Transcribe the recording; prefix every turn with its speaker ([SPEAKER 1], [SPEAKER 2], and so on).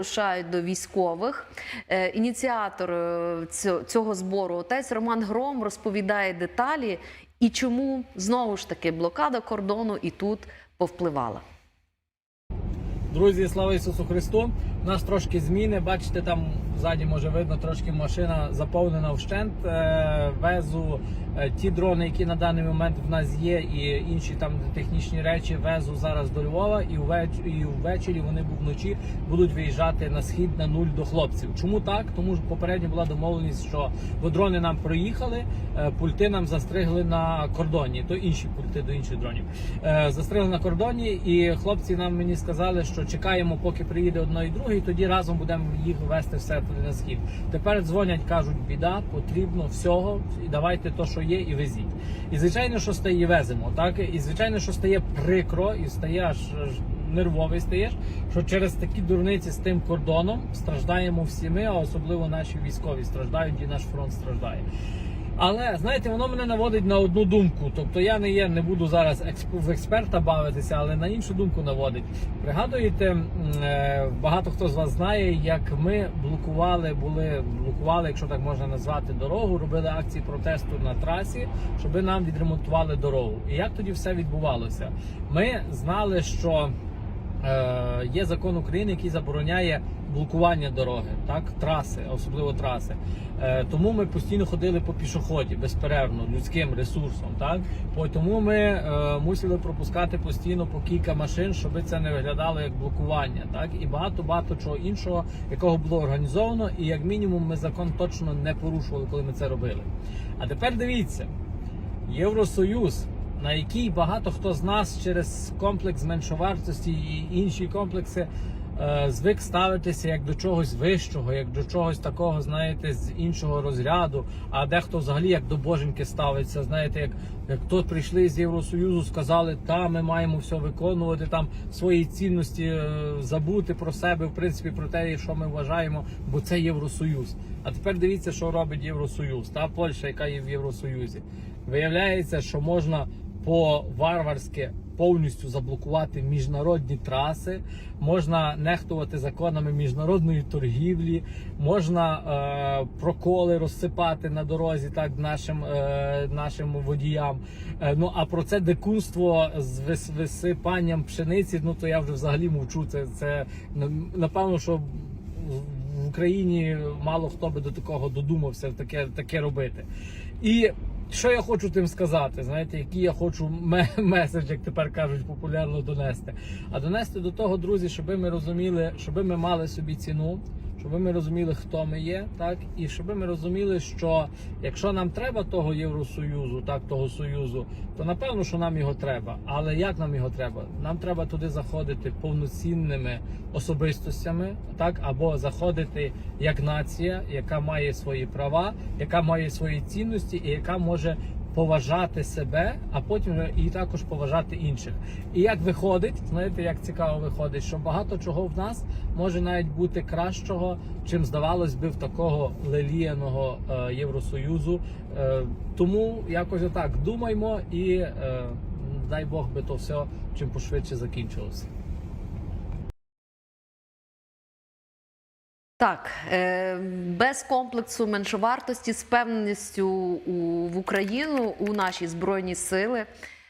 [SPEAKER 1] Рушають до військових. Е, Ініціатор е, цього збору, отець Роман Гром, розповідає деталі і чому знову ж таки блокада кордону і тут повпливала.
[SPEAKER 2] Друзі, слава Ісусу Христу! У нас трошки зміни. Бачите, там ззаді може видно трошки машина заповнена вщент. Е, Везу е, ті дрони, які на даний момент в нас є, і інші там технічні речі везу зараз до Львова. І ввечері, вони вночі будуть виїжджати на схід на нуль до хлопців. Чому так? Тому що попередньо була домовленість, що дрони нам проїхали, е, пульти нам застригли на кордоні, то інші пульти до інших дронів. Застригли на кордоні, і хлопці нам мені сказали, що чекаємо, поки приїде одно і друге, і тоді разом будемо їх вести все на схід. Тепер дзвонять, кажуть, біда, потрібно всього, і давайте то, що є, і везіть. І звичайно, що стає веземо, так і звичайно, що стає прикро, і стає аж Нервовий стаєш, що через такі дурниці з тим кордоном страждаємо всі ми, а особливо наші військові страждають, і наш фронт страждає. Але знаєте, воно мене наводить на одну думку. Тобто я не є, не буду зараз в експерта бавитися, але на іншу думку наводить. Пригадуєте, е, багато хто з вас знає, як ми блокували, були блокували, якщо так можна назвати, дорогу, робили акції протесту на трасі, щоб нам відремонтували дорогу. І як тоді все відбувалося? Ми знали, що є закон України, який забороняє блокування дороги, так траси, особливо траси. Е, тому ми постійно ходили по пішоході безперервно людським ресурсом. Так тому ми е, мусили пропускати постійно по кілька машин, щоб це не виглядало як блокування. Так і багато багато чого іншого, якого було організовано, і як мінімум ми закон точно не порушували, коли ми це робили. А тепер дивіться. Євросоюз, на який багато хто з нас через комплекс меншовартості і інші комплекси е, звик ставитися як до чогось вищого, як до чогось такого, знаєте, з іншого розряду. А дехто взагалі як до боженьки ставиться. Знаєте, як, як тут прийшли з Євросоюзу, сказали, та ми маємо все виконувати, там свої цінності е, забути про себе, в принципі, про те, що ми вважаємо, бо це Євросоюз. А тепер дивіться, що робить Євросоюз, та Польща, яка є в Євросоюзі. Виявляється, що можна по варварськи повністю заблокувати міжнародні траси, можна нехтувати законами міжнародної торгівлі, можна е, проколи розсипати на дорозі так нашим, е, нашим водіям. Е, ну а про це дикунство з вис- висипанням пшениці, ну то я вже взагалі мовчу. Це, це напевно, що в Україні мало хто би до такого додумався таке, таке робити. І що я хочу тим сказати, знаєте, який я хочу ме- меседж, як тепер кажуть, популярно донести. А донести до того, друзі, щоб ми розуміли, щоб ми мали собі ціну, щоб ми розуміли, хто ми є, так і щоб ми розуміли, що якщо нам треба того Євросоюзу, так того союзу, то напевно, що нам його треба. Але як нам його треба? Нам треба туди заходити повноцінними особистостями, так або заходити як нація, яка має свої права, яка має свої цінності і яка може поважати себе, а потім і також поважати інших. І як виходить, знаєте, як цікаво виходить, що багато чого в нас може навіть бути кращого, чим здавалось би в такого леліяного е, Євросоюзу. Е, тому якось отак думаймо і е, дай Бог би то все чим пошвидше закінчилося.
[SPEAKER 1] Так, е, без комплексу меншовартості, з певністю в Україну, у наші збройні сили.